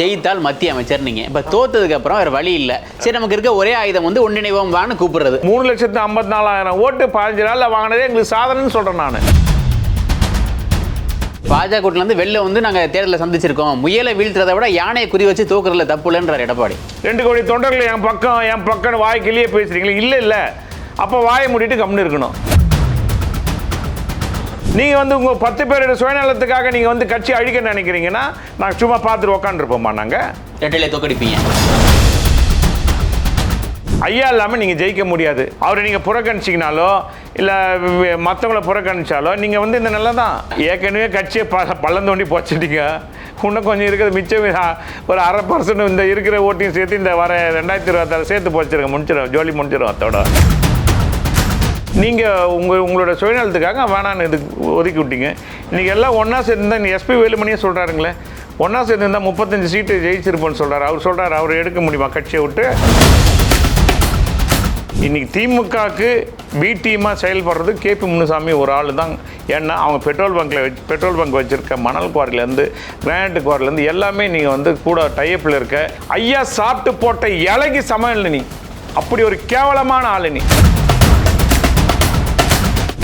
ஜெயித்தால் மத்திய அமைச்சர் நீங்க. இப்ப தோத்ததுக்கு அப்புறம் வேற வழி இல்ல. சரி நமக்கு இருக்க ஒரே ஆயுதம் வந்து ஒன்றிணைவோம் வான்னு கூப்பிடுறது. மூணு லட்சத்து ஐம்பத்தி நாலாயிரம் ஓட்டு பதினஞ்சு நாளில் வாங்கினதே எங்களுக்கு சாதனைன்னு சொல்கிறேன் நான். பாஜக கூட்டில இருந்து வெளில வந்து நாங்க தேர்தலை சந்திச்சிருக்கோம். முயலை வீழ்த்துறதை விட யானையை குறி வச்சு தூக்குறதுல தப்பு இல்லைன்றார் எடப்பாடி. ரெண்டு கோடி தொண்டர்கள் என் பக்கம் என் பக்கம் வாய் கிளியே பேசுறீங்களே. இல்லை இல்லை. அப்போ வாயை மூடிட்டு கம்முன்னு இருக்கணும். நீங்கள் வந்து உங்கள் பத்து பேரோட சுயநலத்துக்காக நீங்கள் வந்து கட்சி அழிக்க நினைக்கிறீங்கன்னா நான் சும்மா பார்த்துட்டு உக்காந்துருப்போம்மா நாங்கள் ரெட்டையில தோக்கடிப்பீங்க. ஐயா இல்லாமல் நீங்கள் ஜெயிக்க முடியாது. அவரை நீங்கள் புறக்கணிச்சிங்கனாலோ இல்லை மற்றவங்கள புறக்கணிச்சாலோ நீங்கள் வந்து இந்த நல்ல தான் ஏற்கனவே கட்சியை ப பள்ளம் தோண்டி போச்சுட்டீங்க. இன்னும் கொஞ்சம் இருக்கிறது மிச்சம் ஒரு அரை பர்சன்ட் இந்த இருக்கிற ஓட்டையும் சேர்த்து இந்த வர ரெண்டாயிரத்தி இருபத்தாறு சேர்த்து போச்சிருங்க முடிச்சிடும் ஜோலி முடிச்சிடும் அதோட நீங்கள் உங்கள் உங்களோட சுயநலத்துக்காக வேணான்னு இது ஒதுக்கி விட்டீங்க. இன்றைக்கி எல்லாம் ஒன்றா சேர்ந்து இந்த எஸ்பி வேலுமணியே சொல்கிறாருங்களே ஒன்றா சேர்ந்து இருந்தால் முப்பத்தஞ்சு சீட்டு ஜெயிச்சிருப்போன்னு சொல்கிறார் அவர் சொல்கிறார் அவர் எடுக்க முடியுமா? கட்சியை விட்டு. இன்றைக்கி திமுகவுக்கு பி டீமாக செயல்படுறது கேபி முனுசாமி ஒரு ஆள் தான் ஏன்னா அவங்க பெட்ரோல் பங்க்கில் வச்சு பெட்ரோல் பங்க் வச்சுருக்க மணல் குவாரிலேருந்து கிரானைட் குவாரிலேருந்து எல்லாமே நீங்கள் வந்து கூட டைப்பில் இருக்க ஐயா சாப்பிட்டு போட்ட இலகி சமையல் நீ. அப்படி ஒரு கேவலமான ஆள் நீ.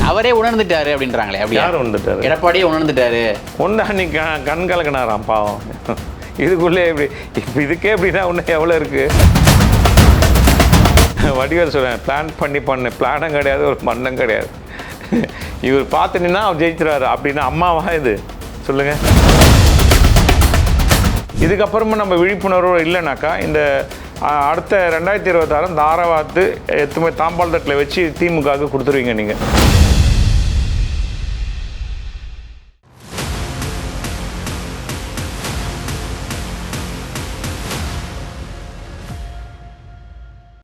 அவரே உணர்ந்துட்டாரு அப்படின்றாங்களே அப்படியா? யார் வந்துட்டாரு எடப்பாடியே உணர்ந்துட்டாரு. ஒன்று க- கண் கலக்கினாராம் பாவம். இதுக்குள்ளே எப்படி இப்போ இதுக்கே எப்படின்னா இன்னும் எவ்வளோ இருக்குது வடிவேல் சொல்கிறேன் பிளான் பண்ணி பண்ண. பிளானும் கிடையாது ஒரு மண்ணும் கிடையாது. இவர் பார்த்துனா அவர் ஜெயிச்சிருவாரு அப்படின்னா அம்மாவா இது? சொல்லுங்கள் இதுக்கப்புறமா நம்ம விழிப்புணர்வு இல்லைனாக்கா இந்த அடுத்த ரெண்டாயிரத்தி இருபத்தாறு தாராவாத்து எத்துமே தாம்பாள் தட்டில் வச்சு திமுகவுக்கு கொடுத்துருவீங்க நீங்கள்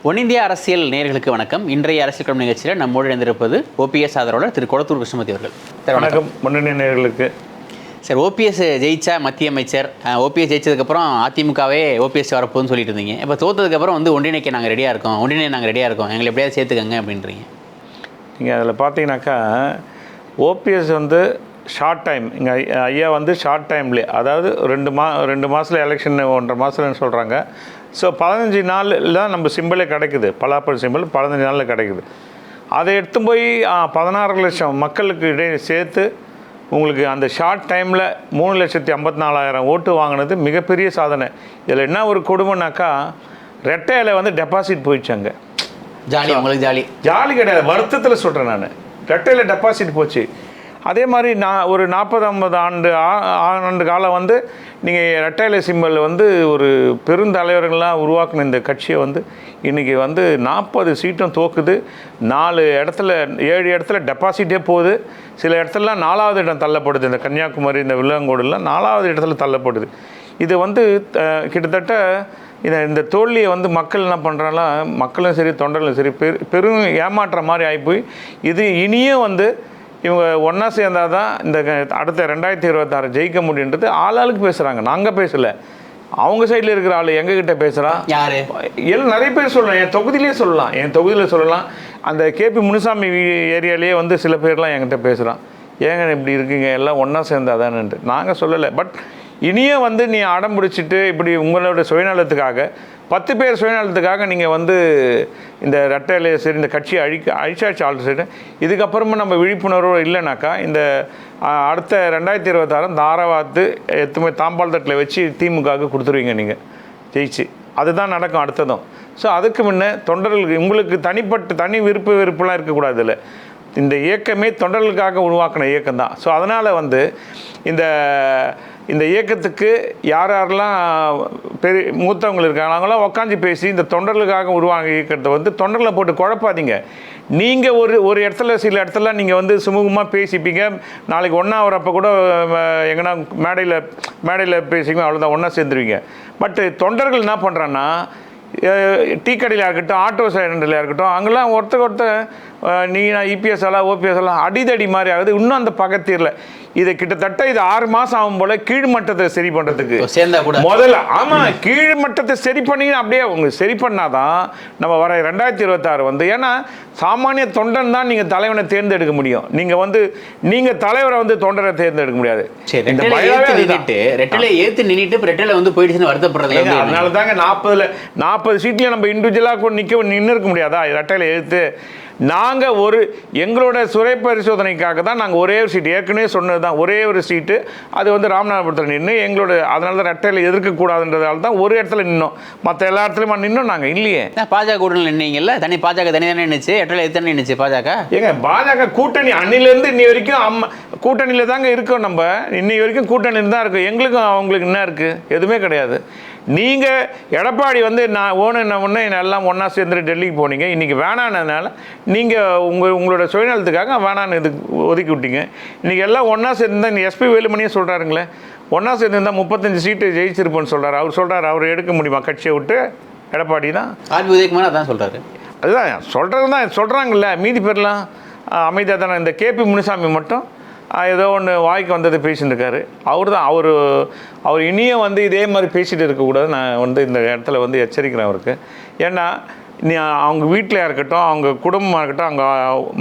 ஒன்னிந்திய அரசியல் நேயர்களுக்கு வணக்கம். இன்றைய அரசியல் கிழமை நிகழ்ச்சியில் நம்மோடு இணைந்திருப்பது ஓபிஎஸ் ஆதரவாளர் திரு கொளத்தூர் கிருஷ்ணமூர்த்தி அவர்கள். வணக்கம். முன்னணி நேயர்களுக்கு. சார் ஓபிஎஸ் ஜெயிச்சா மத்திய அமைச்சர் ஓபிஎஸ் ஜெயிச்சதுக்கப்புறம் அதிமுகவே ஓபிஎஸ் வரப்போகுதுன்னு சொல்லிட்டு இருந்தீங்க. இப்போ தோத்ததுக்கப்புறம் வந்து ஒன்றிணைக்க நாங்கள் ரெடியாக இருக்கோம். ஒன்றிணை நாங்கள் ரெடியாக இருக்கோம். எங்களை எப்படியாவது சேர்த்துக்கங்க அப்படின்றீங்க. நீங்கள் அதில் பார்த்தீங்கன்னாக்கா ஓபிஎஸ் வந்து ஷார்ட் டைம் இங்கே ஐயா வந்து ஷார்ட் டைம்லேயே அதாவது ரெண்டு மா ரெண்டு மாதத்தில் எலெக்ஷன் ஒன்றரை மாதம்னு சொல்கிறாங்க ஸோ பதினஞ்சு நாளில் தான் நம்ம சிம்பிளே கிடைக்குது. பலாப்பழ சிம்பிள் பதினஞ்சு நாளில் கிடைக்குது. அதை எடுத்து போய் பதினாறு லட்சம் மக்களுக்கு இடையே சேர்த்து உங்களுக்கு அந்த ஷார்ட் டைமில் மூணு லட்சத்தி ஐம்பத்தி நாலாயிரம் ஓட்டு வாங்கினது மிகப்பெரிய சாதனை. இதில் என்ன ஒரு கொடுமைனாக்கா ரெட்டையில் வந்து டெபாசிட் போயிடுச்சாங்க. ஜாலி உங்களுக்கு ஜாலி. ஜாலி கிடையாது. வருத்தத்தில் சொல்கிறேன் நான். ரெட்டையில் டெபாசிட் போச்சு. அதே மாதிரி நான் ஒரு நாற்பது ஐம்பது ஆண்டு ஆ- ஆண்டு காலம் வந்து நீங்கள் ரெட்டையில சிம்பல் வந்து ஒரு பெருந்தலைவர்கள்லாம் உருவாக்கின இந்த கட்சியை வந்து இன்றைக்கி வந்து நாற்பது சீட்டும் தோக்குது. நாலு இடத்துல ஏழு இடத்துல டெபாசிட்டே போகுது. சில இடத்துலலாம் நாலாவது இடம் தள்ளப்படுது. இந்த கன்னியாகுமரி இந்த வில்லங்கோடுலாம் நாலாவது இடத்துல தள்ளப்படுது. இது வந்து கிட்டத்தட்ட இதை இந்த தோல்வியை வந்து மக்கள் என்ன பண்ணுறாங்களா மக்களும் சரி தொண்டர்களும் சரி பெரு பெரும் ஏமாற்ற மாதிரி ஆகிப்போய் இது இனியும் வந்து இவங்க ஒன்றா சேர்ந்தால் தான் இந்த அடுத்த ரெண்டாயிரத்தி இருபத்தாறு ஜெயிக்க முடியுன்றது ஆளாளுக்கு பேசுகிறாங்க நாங்கள் பேசலை. அவங்க சைடில் இருக்கிற ஆள் எங்ககிட்ட பேசுகிறா யாரு? எல்லாம் நிறைய பேர் சொல்லலாம். என் தொகுதியிலே சொல்லலாம். என் தொகுதியில் சொல்லலாம். அந்த கேபி முனுசாமி ஏரியாலேயே வந்து சில பேர்லாம் என்கிட்ட பேசுகிறான் ஏங்க இப்படி இருக்கீங்க? எல்லாம் ஒன்றா சேர்ந்தாதான்ட்டு நாங்கள் சொல்லலை. பட் இனியும் வந்து நீ அடம் பிடிச்சிட்டு இப்படி உங்களோட சுயநலத்துக்காக பத்து பேர் சுயநலத்துக்காக நீங்கள் வந்து இந்த ரெட்டையில சரி இந்த கட்சியை அழிக்க அழிச்சாச்சு ஆள் சரி நம்ம விழிப்புணர்வு இல்லைனாக்கா இந்த அடுத்த ரெண்டாயிரத்தி இருபத்தாறும் தாராவாத்து எத்துமே தாம்பாள் தட்டில் வச்சு திமுகவுக்கு கொடுத்துருவீங்க நீங்கள் ஜெயிச்சு. அதுதான் நடக்கும் அடுத்ததும். ஸோ அதுக்கு முன்ன தொண்டர்களுக்கு உங்களுக்கு தனிப்பட்ட தனி விருப்ப வெறுப்புலாம் இருக்கக்கூடாது இதில் இந்த இயக்கமே தொண்டர்களுக்காக உருவாக்கின இயக்கம் தான் ஸோ அதனால் வந்து இந்த இந்த இயக்கத்துக்கு யார் யாரெல்லாம் பெரிய மூத்தவங்க இருக்காங்க அவங்களாம் உட்காந்து பேசி இந்த தொண்டர்களுக்காக உருவாங்க இயக்கத்தை வந்து தொண்டர்களை போட்டு குழப்பாதீங்க. நீங்கள் ஒரு ஒரு இடத்துல சில இடத்துல நீங்கள் வந்து சுமூகமாக பேசிப்பீங்க. நாளைக்கு ஒன்றா வரப்போ கூட எங்கன்னா மேடையில் மேடையில் பேசிங்க அவ்வளோதான் ஒன்றா சேர்ந்துருவீங்க. பட்டு தொண்டர்கள் என்ன பண்ணுறான்னா டீ கடையில் இருக்கட்டும் ஆட்டோ ஸ்டாண்டில் இருக்கட்டும் அங்கெல்லாம் ஒருத்தர் ஒருத்தர் நீ நான் இபிஎஸ் எல்லாம் ஓபிஎஸ் எல்லாம் அடிதடி மாதிரி ஆகுது இன்னும் அந்த பக்கத்தீரில் இது கிட்டத்தட்ட இது ஆறு மாசம் ஆகும் போல கீழ்மட்டத்தை சரி பண்றதுக்கு. முதல்ல ஆமா கீழ் மட்டத்தை சரி பண்ணி அப்படியே உங்க சரி பண்ணாதான் நம்ம வர ரெண்டாயிரத்தி இருபத்தாறு வந்து. ஏன்னா சாமானிய தொண்டன் தான் நீங்க தலைவனை தேர்ந்தெடுக்க முடியும். நீங்க வந்து நீங்க தலைவரை வந்து தொண்டரை தேர்ந்தெடுக்க முடியாது. ரெட்டலை ஏத்து. நின்னுட்டு ரெட்டலை ஏத்து ரெட்டலை வந்து போயிடுச்சுன்னு வருத்தப்படுறது அதனால தாங்க நாற்பதுல நாற்பது சீட்லயும் நம்ம இண்டிவிஜுவலாக கூட நிற்க நின்று இருக்க முடியாதா? ரெட்டையில எழுத்து நாங்க ஒரு எங்களோட சுரை பரிசோதனைக்காக தான் நாங்க ஒரே ஒரு சீட்டு ஏற்கனவே சொன்னது தான் ஒரே ஒரு சீட்டு அது வந்து ராமநாதபுரத்தில் நின்று எங்களோட அதனால தான் ரெட்டையில எதிர்க்கக்கூடாதுன்றதால தான் ஒரு இடத்துல நின்னோம். மற்ற எல்லா இடத்துலையுமா நின்னோம்? நாங்க இல்லையே. பாஜக கூட்டணி நின்னீங்கல்ல தனி பாஜக தனி தானே நின்னுச்சு ரெட்டலை எத்தனை நின்னுச்சு பாஜக? ஏங்க பாஜக கூட்டணி அன்னிலேருந்து இன்னி வரைக்கும் அம்மா கூட்டணியில் தாங்க இருக்கோம் நம்ம. இன்னி வரைக்கும் கூட்டணியில் தான் இருக்கும் எங்களுக்கும் அவங்களுக்கு என்ன இருக்குது எதுவுமே கிடையாது. நீங்கள் எடப்பாடி வந்து நான் ஓன என்ன ஒன்று எல்லாம் ஒன்றா சேர்ந்துட்டு டெல்லிக்கு போனீங்க. இன்றைக்கி வேணானதுனால நீங்கள் உங்கள் உங்களோட சுயநலத்துக்காக வேணான்னு இது ஒதுக்கி விட்டீங்க. இன்றைக்கி எல்லாம் ஒன்றா சேர்ந்து இந்த எஸ்பி வேலுமணியே சொல்கிறாருங்களே ஒன்றா சேர்ந்து இருந்தால் முப்பத்தஞ்சு சீட்டு ஜெயிச்சிருப்போன்னு சொல்கிறார் அவர் சொல்கிறார் அவர் எடுக்க முடியுமா? கட்சியை விட்டு எடப்பாடி தான். ஆர்பி உதயகுமார் அதான் சொல்றாரு. அதுதான் சொல்கிறது தான் சொல்கிறாங்கல்ல மீதி பேர்லாம் அமைதியாக தானே இந்த கேபி முனுசாமி மட்டும் ஏதோ ஒன்று வாய்க்கு வந்தது பேசிட்டு இருக்காரு அவர் தான் அவர் அவர் இனியும் வந்து இதே மாதிரி பேசிகிட்டு இருக்கக்கூடாது நான் வந்து இந்த இடத்துல வந்து எச்சரிக்கிறேன் அவருக்கு. ஏன்னா நீ அவங்க வீட்டில் இருக்கட்டும் அவங்க குடும்பமாக இருக்கட்டும் அவங்க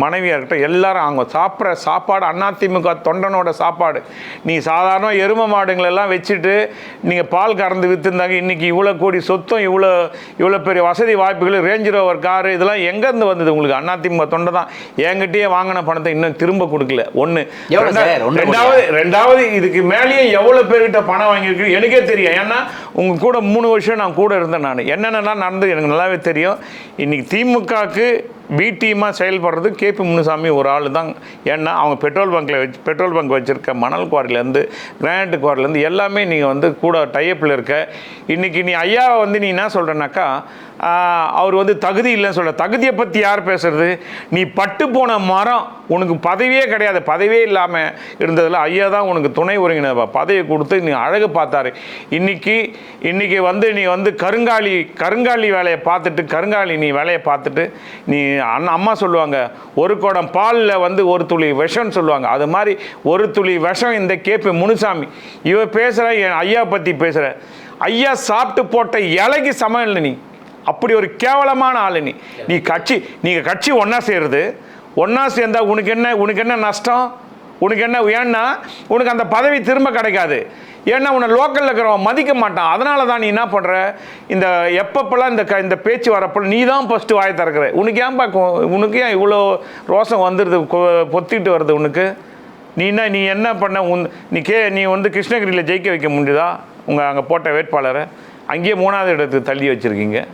மனைவியாக இருக்கட்டும் எல்லாரும் அவங்க சாப்பிட்ற சாப்பாடு அதிமுக தொண்டனோட சாப்பாடு. நீ சாதாரண எரும மாடுங்களெல்லாம் வச்சுட்டு நீங்கள் பால் கறந்து விற்றுருந்தாங்க இன்றைக்கி இவ்வளோ கோடி சொத்தும் இவ்வளோ இவ்வளோ பெரிய வசதி வாய்ப்புகள் ரேஞ்ச் ரோவர் காரு இதெல்லாம் எங்கேருந்து வந்தது உங்களுக்கு? அதிமுக தொண்டை தான். என்கிட்டயே வாங்கின பணத்தை இன்னும் திரும்ப கொடுக்கல. ஒன்று ரெண்டாவது ரெண்டாவது இதுக்கு மேலேயே எவ்வளோ பேர்கிட்ட பணம் வாங்கியிருக்கு எனக்கே தெரியும். ஏன்னா உங்கள் கூட மூணு வருஷம் நான் கூட இருந்தேன் நான். என்னென்னலாம் நடந்தது எனக்கு நல்லாவே தெரியும். இன்னைக்கு திமுகவுக்கு பி டீமாக செயல்படுறது கேபி முனுசாமி ஒரு ஆள் தான் ஏன்னா அவங்க பெட்ரோல் பங்க்கில் வச்சு பெட்ரோல் பங்க் வச்சுருக்க மணல் குவாரிலேருந்து கிரானைட் குவாரிலேருந்து எல்லாமே நீங்கள் வந்து கூட டைப்பில் இருக்க. இன்றைக்கி நீ ஐயாவை வந்து நீ என்ன சொல்கிறேன்னாக்கா அவர் வந்து தகுதி இல்லைன்னு சொல்ல தகுதியை பற்றி யார் பேசுறது? நீ பட்டு போன மரம் உனக்கு பதவியே கிடையாது. பதவியே இல்லாமல் இருந்ததில் ஐயா தான் உனக்கு துணை ஒருங்கிணைப்பா பதவியை கொடுத்து நீ அழகு பார்த்தாரு. இன்னைக்கு இன்னைக்கு வந்து நீ வந்து கருங்காலி கருங்காலி வேலையை பார்த்துட்டு கருங்காலி நீ வேலையை பார்த்துட்டு நீ அண்ணா அம்மா சொல்லுவாங்க ஒரு குடம் பாலில் வந்து ஒரு துளி விஷம்னு சொல்லுவாங்க. அது மாதிரி ஒரு துளி விஷம் இந்த கேபி முனுசாமி. இவ பேசுகிற என் ஐயா பற்றி பேசுகிற ஐயா சாப்பிட்டு போட்ட இலைக்கு சமையல் நீ. அப்படி ஒரு கேவலமான ஆள் நீ. நீ கட்சி நீங்கள் கட்சி ஒன்றா சேருது. ஒன்றா சேர்ந்தால் உனக்கு என்ன உனக்கு என்ன நஷ்டம்? உனக்கு என்ன ஏன்னா உனக்கு அந்த பதவி திரும்ப கிடைக்காது. ஏன்னா உன்னை லோக்கலில் இருக்கிறவன் மதிக்க மாட்டான். அதனால தான் நீ என்ன பண்ணுற இந்த எப்பப்பெல்லாம் இந்த க இந்த பேச்சு வரப்போ நீ தான் ஃபஸ்ட்டு வாய் திறக்கிற. உனக்கு ஏன்பா கொ- உனக்கு ஏன் இவ்வளோ ரோசம் வந்துடுது கொ- பொத்திட்டு வருது உனக்கு? நீ என்ன நீ என்ன பண்ண? உன் நீ கே நீ வந்து கிருஷ்ணகிரியில் ஜெயிக்க வைக்க முடியுதா? உங்கள் அங்கே போட்ட வேட்பாளரை? அங்கேயே மூணாவது இடத்துக்கு தள்ளி வச்சுருக்கீங்க.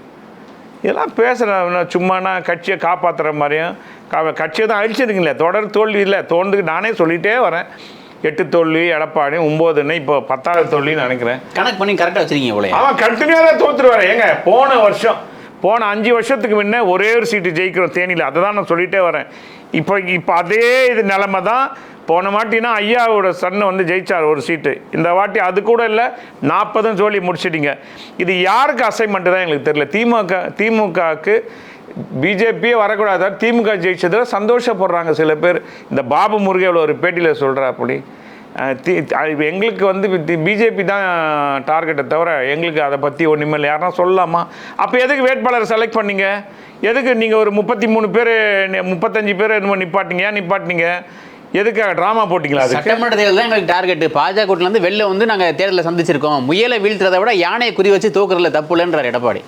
இதெல்லாம் பேசுகிற சும்மானா கட்சியை காப்பாற்றுற மாதிரியும். கா கட்சியை தான் அழிச்சிருக்கீங்களே தொடர் தோல்வி இல்லை. தோன்றுக்கு நானே சொல்லிகிட்டே வரேன். எட்டு தோல்வி எடப்பாடி ஒம்போதுன்னு இப்போ பத்தாவது தோல்வின்னு நினைக்கிறேன். கணக்கு பண்ணி கரெக்டா வச்சிருக்கீங்க போல அவன் கண்டினியூவாக தான் தோற்றுருவாரு ஏங்க போன வருஷம் போன அஞ்சு வருஷத்துக்கு முன்ன ஒரே ஒரு சீட்டு ஜெயிக்கிறோம். தேனியில். அதை தான் நான் சொல்லிகிட்டே வரேன். இப்போ இப்போ அதே இது நிலமை தான் போன வாட்டினா ஐயாவோட சன்னு வந்து ஜெயிச்சார் ஒரு சீட்டு. இந்த வாட்டி அது கூட இல்லை நாற்பதும் சொல்லி முடிச்சிட்டிங்க. இது யாருக்கு அசைன்மெண்ட் தான் எங்களுக்கு தெரியல. திமுக திமுகவுக்கு பிஜேபியே வரக்கூடாது. திமுக ஜெயிச்சதில் சந்தோஷப்படுறாங்க சில பேர். இந்த பாபு முருகேவில் ஒரு பேட்டியில் சொல்கிறா அப்படி தி- எங்களுக்கு வந்து பிஜேபி தான் டார்கெட்டை தவிர எங்களுக்கு அதை பற்றி ஒன்றுமே இல்லை. யாருன்னா சொல்லலாமா? அப்போ எதுக்கு வேட்பாளரை செலக்ட் பண்ணீங்க? எதுக்கு நீங்கள் ஒரு முப்பத்தி மூணு பேர் முப்பத்தஞ்சு பேர் என்னமோ நிப்பாட்டிங்க? ஏன் நிப்பாட்டினீங்க? எதுக்காக ட்ராமா போட்டிங்களா சட்டமன்ற தேர்தல் தான் எங்களுக்கு டார்கெட் பாஜக கூட்டணில இருந்து வெளில வந்து நாங்க தேர்தலை சந்திச்சிருக்கோம். முயலை வீழ்த்துறதை விட யானையை குறி வச்சு தூக்குறதுல தப்பு இல்லைன்றார் எடப்பாடி.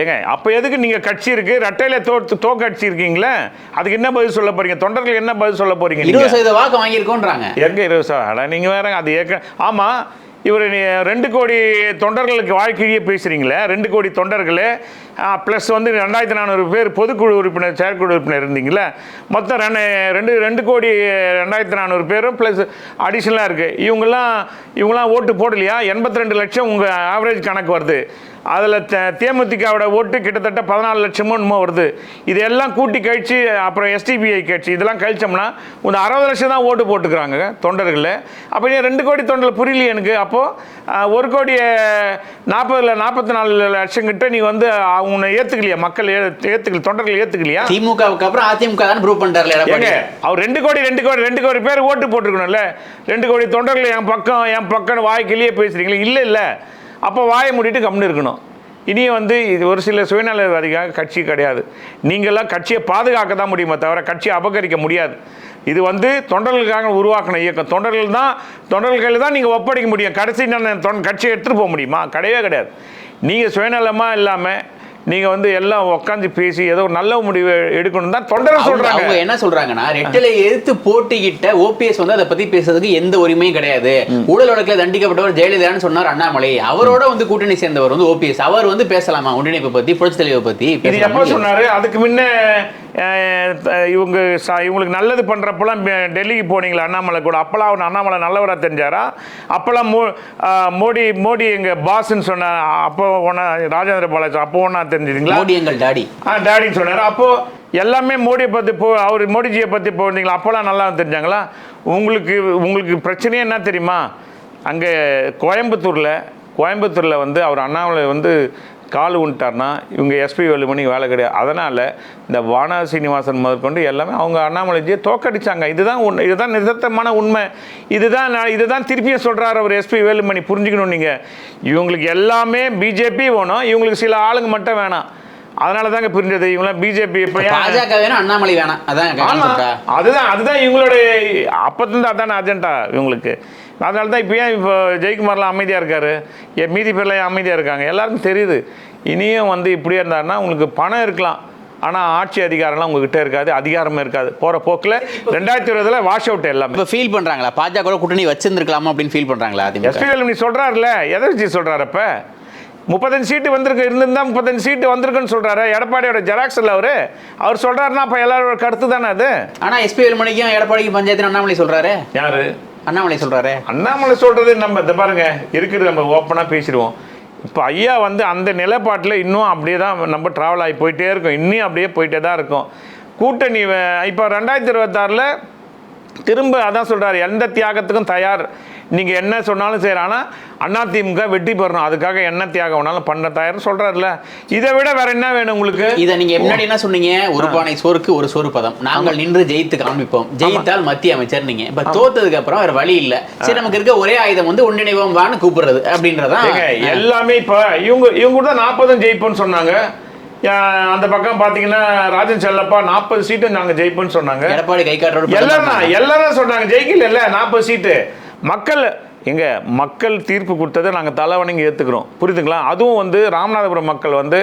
ஏங்க அப்போ எதுக்கு நீங்கள் கட்சி இருக்கு? ரெட்டையில தோ தோக்க அடிச்சு இருக்கீங்களே அதுக்கு என்ன பதில் சொல்ல போறீங்க? தொண்டர்கள் என்ன பதில் சொல்ல போறீங்க? இருபது சதவீத வாக்கு வாங்கியிருக்கோன்றாங்க. எங்க இருபது அட நீங்கள் வேற அது ஏற்க ஆமாம் இவர் ரெண்டு கோடி தொண்டர்களுக்கு வாழ்க்கையே பேசுகிறீங்களே ரெண்டு கோடி தொண்டர்கள் ப்ளஸ் வந்து ரெண்டாயிரத்தி நானூறு பேர் பொதுக்குழு உறுப்பினர் செயற்குழு உறுப்பினர் இருந்தீங்களே மொத்தம் ரெண்டு ரெண்டு ரெண்டு கோடி ரெண்டாயிரத்தி நானூறு பேரும் ப்ளஸ் அடிஷ்னலாக இருக்குது இவங்கெல்லாம் இவங்கெல்லாம் ஓட்டு போடலையா? எண்பத்தி ரெண்டு லட்சம் உங்கள் ஆவரேஜ் கணக்கு வருது. அதில் தேமுதிகவோட ஓட்டு கிட்டத்தட்ட பதினாலு லட்சமோ என்னமோ வருது. இதெல்லாம் கூட்டி கழிச்சு அப்புறம் எஸ்டிபிஐ கட்சி இதெல்லாம் கழிச்சோம்னா ஒரு அறுபது லட்சம் தான் ஓட்டு போட்டுக்கிறாங்க தொண்டர்கள் அப்போ நீ ரெண்டு கோடி தொண்டர்கள் புரியலையே எனக்கு. அப்போது ஒரு கோடி நாற்பதுல நாற்பத்தி நாலு லட்சம் கிட்ட நீ வந்து உன்னை ஏற்றுக்கலையா மக்கள் ஏற்றுக்கல தொண்டர்கள் ஏற்றுக்கலையா திமுகவுக்கு அப்புறம் அதிமுக தான் ப்ரூவ் ஏங்க அவர் ரெண்டு கோடி ரெண்டு கோடி ரெண்டு கோடி பேர் ஓட்டு போட்டிருக்கணும்ல. ரெண்டு கோடி தொண்டர்கள் என் பக்கம் என் பக்கம் வாய்க்கிலேயே பேசுறீங்களே. இல்லை இல்லை. அப்போ வாயை மூடிட்டு கம்னு இருக்கணும். இனியும் வந்து இது ஒரு சில சுயநலவாதிகள் கட்சி கிடையாது. நீங்களாம் கட்சியை பாதுகாக்க தான் முடியுமே தவிர கட்சியை அபகரிக்க முடியாது. இது வந்து தொண்டர்களுக்காக உருவாக்கின இயக்கம். தொண்டர்கள் தான் தொண்டர்கள் தான் நீங்கள் ஒப்படைக்க முடியும். கடைசி நான் தொன் கட்சியை எடுத்துகிட்டு போக முடியுமா? கிடையவே கிடையாது. நீங்கள் சுயநலமாக இல்லாமல் நீங்கள் வந்து எல்லாம் உட்காந்து பேசி ஏதோ ஒரு நல்ல முடிவு எடுக்கணும் தான் அவங்க சொல்கிறாங்க அவங்க என்ன சொல்றாங்கன்னா ரெட்டலை எதிர்த்து போட்டியிட்ட ஓபிஎஸ் வந்து அதை பத்தி பேசுறதுக்கு எந்த உரிமையும் கிடையாது. ஊழல் வழக்கில் தண்டிக்கப்பட்டவர் ஜெயலலிதான்னு சொன்னார் அண்ணாமலை. அவரோட வந்து கூட்டணி சேர்ந்தவர் வந்து ஓபிஎஸ். அவர் வந்து பேசலாமா? ஒன்றிணைப்பை பத்தி புரட்சி தலைவை பேசலாமா? எப்போ சொன்னாரு? அதுக்கு முன்ன இவங்க ச- இவங்களுக்கு நல்லது பண்றப்பெல்லாம் பெ- டெல்லிக்கு போனீங்களா? அண்ணாமலை கூட. அப்பெல்லாம் அவர் அண்ணாமலை நல்லவரா தெரிஞ்சாரா? அப்பெல்லாம் மோ மோடி மோடி எங்க பாஸ்ன்னு சொன்ன அப்போ ஒன்றா ராஜேந்திர பாலாஜி அப்போ ஒன்றா தெரிஞ்சுதுங்களா? மோடி எங்கள் டாடி. ஆ டேடின்னு சொன்னார். அப்போது எல்லாமே மோடியை பற்றி போ அவர் மோடிஜியை பற்றி போயிருந்தீங்களா அப்போல்லாம் நல்லா தெரிஞ்சாங்களா? உங்களுக்கு உங்களுக்கு பிரச்சனையே என்ன தெரியுமா? அங்கே கோயம்புத்தூரில் கோயம்புத்தூரில் வந்து அவர் அண்ணாமலை வந்து கால் விட்டார்னா இவங்க எஸ்பி வேலுமணி வேலை கிடையாது. அதனால் இந்த வானா சீனிவாசன் முதற்கொண்டு எல்லாமே அவங்க அண்ணாமலைஜியை தோக்கடிச்சாங்க. இதுதான் உண்மை இதுதான் நிதர்த்தமான உண்மை. இதுதான் இதுதான் திருப்பியும் சொல்கிறார் அவர் எஸ்பி வேலுமணி. புரிஞ்சுக்கணும் நீங்கள் இவங்களுக்கு எல்லாமே பிஜேபி வேணும். இவங்களுக்கு சில ஆளுங்க மட்டும் வேணாம். அதனால தாங்க பிரிஞ்சது. இவங்களாம் பிஜேபி இப்போ பாஜக வேணும் அண்ணாமலை வேணாம். அதான் அதுதான் அதுதான் இவங்களுடைய அப்பத்திலிருந்து அதான அஜெண்டா இவங்களுக்கு. அதனால தான் இப்போ ஏன் இப்போ ஜெயக்குமார்லாம் அமைதியாக இருக்காரு? என் மீதி பேர்லாம் அமைதியாக இருக்காங்க? எல்லாருக்கும் தெரியுது. இனியும் வந்து இப்படியே இருந்தாருன்னா உங்களுக்கு பணம் இருக்கலாம். ஆனால் ஆட்சி அதிகாரம்லாம் உங்ககிட்ட இருக்காது அதிகாரமும் இருக்காது. போகிற போக்கில் ரெண்டாயிரத்தி இருபதில் வாஷ் அவுட் எல்லாமே. இப்ப ஃபீல் பண்றாங்களா? பாஜக கூட கூட்டணி வச்சிருந்திருக்கலாமா அப்படின்னு ஃபீல் பண்றாங்களா அதிமுக? எஸ்பி வேலுமணி சொல்கிறாருல எதை வச்சு சொல்கிறாரு அப்போ? முப்பத்தஞ்சு சீட்டு வந்திருக்கு இருந்திருந்தா முப்பத்தஞ்சு சீட்டு வந்திருக்குன்னு சொல்கிறாரு எடப்பாடியோட ஜெராக்ஸ் இல்லை அவர். அவர் சொல்கிறாருன்னா அப்போ எல்லாரோட கருத்து தானே அது? ஆனா எஸ்பி வேலுமணிக்கும் எடப்பாடிக்கும் பஞ்சாயத்து அண்ணாமலை சொல்றாரு. யாரு? அண்ணாமலை சொல்கிறாரு அண்ணாமலை சொல்கிறது நம்ம இந்த பாருங்க இருக்கிறது நம்ம ஓப்பனாக பேசிடுவோம். இப்போ ஐயா வந்து அந்த நிலைப்பாட்டில் இன்னும் அப்படியே தான் நம்ம ட்ராவல் ஆகி போயிட்டே இருக்கும். இன்னும் அப்படியே போயிட்டே தான் இருக்கும். கூட்டணி இப்போ ரெண்டாயிரத்தி இருபத்தாறில் திரும்ப அதான் சொல்கிறார் எந்த தியாகத்துக்கும் தயார். நீங்கள் என்ன சொன்னாலும் சரி ஆனால் அதிமுக வெற்றி பெறணும். அதுக்காக என்ன தியாகம் வேணாலும் பண்ண தயார்னு சொல்கிறாருல இதை விட வேற என்ன வேணும் உங்களுக்கு? இத நீங்க முன்னாடி என்ன சொன்னீங்க? ஒரு பானை சோறுக்கு ஒரு சோறு பதம். நாங்கள் நின்று ஜெயித்து காண்பிப்போம். ஜெயித்தால் மத்திய அமைச்சர் நீங்க. இப்ப தோத்ததுக்கு அப்புறம் வேற வழி இல்ல. சரி நமக்கு இருக்க ஒரே ஆயுதம் வந்து ஒன்றிணைவோம் வான்னு கூப்பிடுறது அப்படின்றதான் எல்லாமே இப்போ இவங்க இவங்க கூட தான் நாற்பதும் ஜெயிப்போம்னு சொன்னாங்க. அந்த பக்கம் பார்த்தீங்கன்னா ராஜன் செல்லப்பா நாற்பது சீட்டு நாங்கள் ஜெயிப்போம்னு சொன்னாங்க. எடப்பாடி கை காட்டுறோட எல்லாரும் எல்லாரும் சொன்னாங்க ஜெயிக்கல இல்ல நாற்பது சீட்டு. மக்கள் எங்க மக்கள் தீர்ப்பு கொடுத்ததை நாங்கள் தலைவணங்கி ஏற்றுக்கிறோம் புரியுதுங்களா? அதுவும் வந்து ராமநாதபுரம் மக்கள் வந்து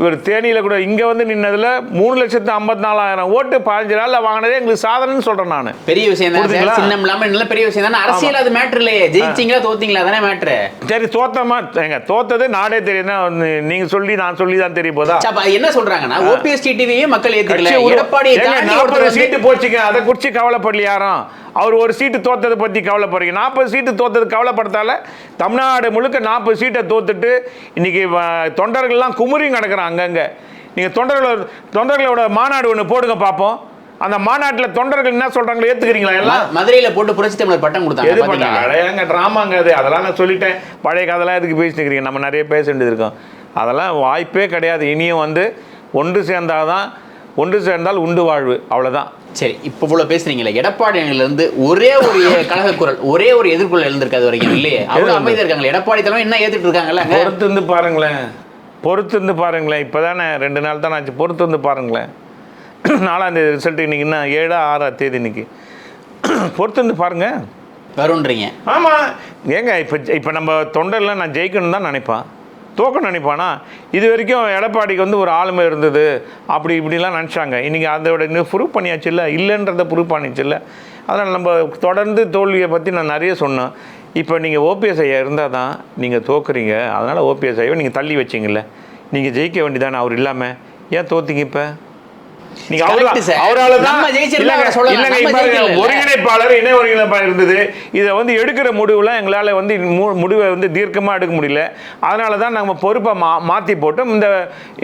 இவர் தேனியில் கூட இங்கே வந்து நின்னதில் மூணு லட்சத்து ஐம்பத்தி நாலாயிரம் ஓட்டு பதினஞ்சு நாளில் வாங்கினதே எங்களுக்கு சாதனைன்னு சொல்கிறேன் நான். பெரிய விஷயம் தான். சின்னம் இல்லாம நல்ல பெரிய விஷயம் தானே? அரசியல் அது மேட்ரு இல்லையே. ஜெயிச்சீங்களா தோத்தீங்களா? தானே மேட்ரு சரி தோத்தமா எங்க தோத்தது நாடே தெரியுதுன்னா நீங்கள் சொல்லி நான் சொல்லி தான் தெரிய போதா? என்ன சொல்றாங்கன்னா ஓபிஎஸ் டிடிவியே மக்கள் ஏத்துக்கல. கட்சி உருவா- எடப்பாடியை ஏங்க, தாண்டி 40 ஒருத்தர் வந்து- சீட்டு போச்சுங்க. அதை குறிச்சு கவலைப்படல யாரும்? அவர் ஒரு சீட்டு தோத்ததை பத்தி கவலைப்படுறீங்க. நாற்பது சீட்டு தோத்தது கவலைப்படுத்தால தமிழ்நாடு முழுக்க நாற்பது சீட்டை தோத்துட்டு இன்னைக்கு வ- தொண்டர்கள்லாம் குமுறியும் கிடக்குறாங்க அங்கங்க. நீங்க தொண்டர்களோட தொண்டர்களோட மாநாடு ஒன்று போடுங்க பார்ப்போம் அந்த மாநாட்டில் தொண்டர்கள் என்ன சொல்றாங்களோ ஏத்துக்கிறீங்களா எல்லாம்? மதுரையில போட்டு புரட்சி தமிழர் பட்டம் கொடுத்தாங்க எது பாத்தீங்களா? பண்ண அடையாங்க ட்ராமாங்க அது. அதெல்லாம் நான் சொல்லிட்டேன். பழைய கதைலாம் எதுக்கு பேசிட்டு இருக்கிறீங்க? நம்ம நிறைய பேச வேண்டியது இருக்கும். அதெல்லாம் வாய்ப்பே கிடையாது. இனியும் வந்து ஒன்று சேர்ந்தாதான் ஒன்று சேர்ந்தால் உண்டு வாழ்வு. அவ்வளவுதான். சரி இப்போ இவ்வளவு பேசுறீங்களே. எடப்பாடி அணியில இருந்து ஒரே ஒரு கழக குரல் ஒரே ஒரு எதிர்குரல் எழுந்திருக்காது வரைக்கும் இல்லையே. அவ்வளவு எது? அமைதியா இருக்காங்க எடப்பாடி தலைமை என்ன ஏத்துட்டு இருக்காங்கல்ல? பொறுத்து இருந்து பாருங்களேன். பொறுத்து இருந்து பாருங்களேன். இப்போதானே ரெண்டு நாள் தான் ஆச்சு. பொறுத்து இருந்து பாருங்களேன். நாலாம் தேதி ரிசல்ட் இன்னைக்கு என்ன? ஏழா ஆறா தேதி இன்னைக்கு. பொறுத்து இருந்து பாருங்க. வரும்ன்றீங்க ஆமாம் ஏங்க இப்போ இப்போ நம்ம தொண்டரில் நான் ஜெயிக்கணும் தான் நினைப்பான். தோக்கணும் நினைப்பானா? இது வரைக்கும் எடப்பாடிக்கு வந்து ஒரு ஆளுமை இருந்தது. அப்படி இப்படிலாம் நினச்சாங்க. இன்றைக்கி அதோட இன்னும் ப்ரூவ் பண்ணியாச்சு இல்லை? இல்லைன்றதை ப்ரூவ் பண்ணிச்சு இல்லை? அதனால் நம்ம தொடர்ந்து தோல்வியை பற்றி நான் நிறைய சொன்னேன். இப்போ நீங்கள் ஓபிஎஸ் ஐயா இருந்தால் தான் நீங்கள் தோக்குறீங்க. அதனால் ஓபிஎஸ் ஐயா நீங்கள் தள்ளி வச்சிங்கல்ல? நீங்கள் ஜெயிக்க வேண்டியதானே? அவர் இல்லாமல் ஏன் தோத்திங்க இப்போ? ஒருங்கிணைப்பாளர் இணை ஒருங்கிணைப்பாளர் இருந்தது. இதை வந்து எடுக்கிற முடிவுலாம் எங்களால் வந்து முடிவை வந்து தீர்க்கமாக எடுக்க முடியல. அதனால தான் நம்ம பொறுப்பை மா மாற்றி போட்டோம். இந்த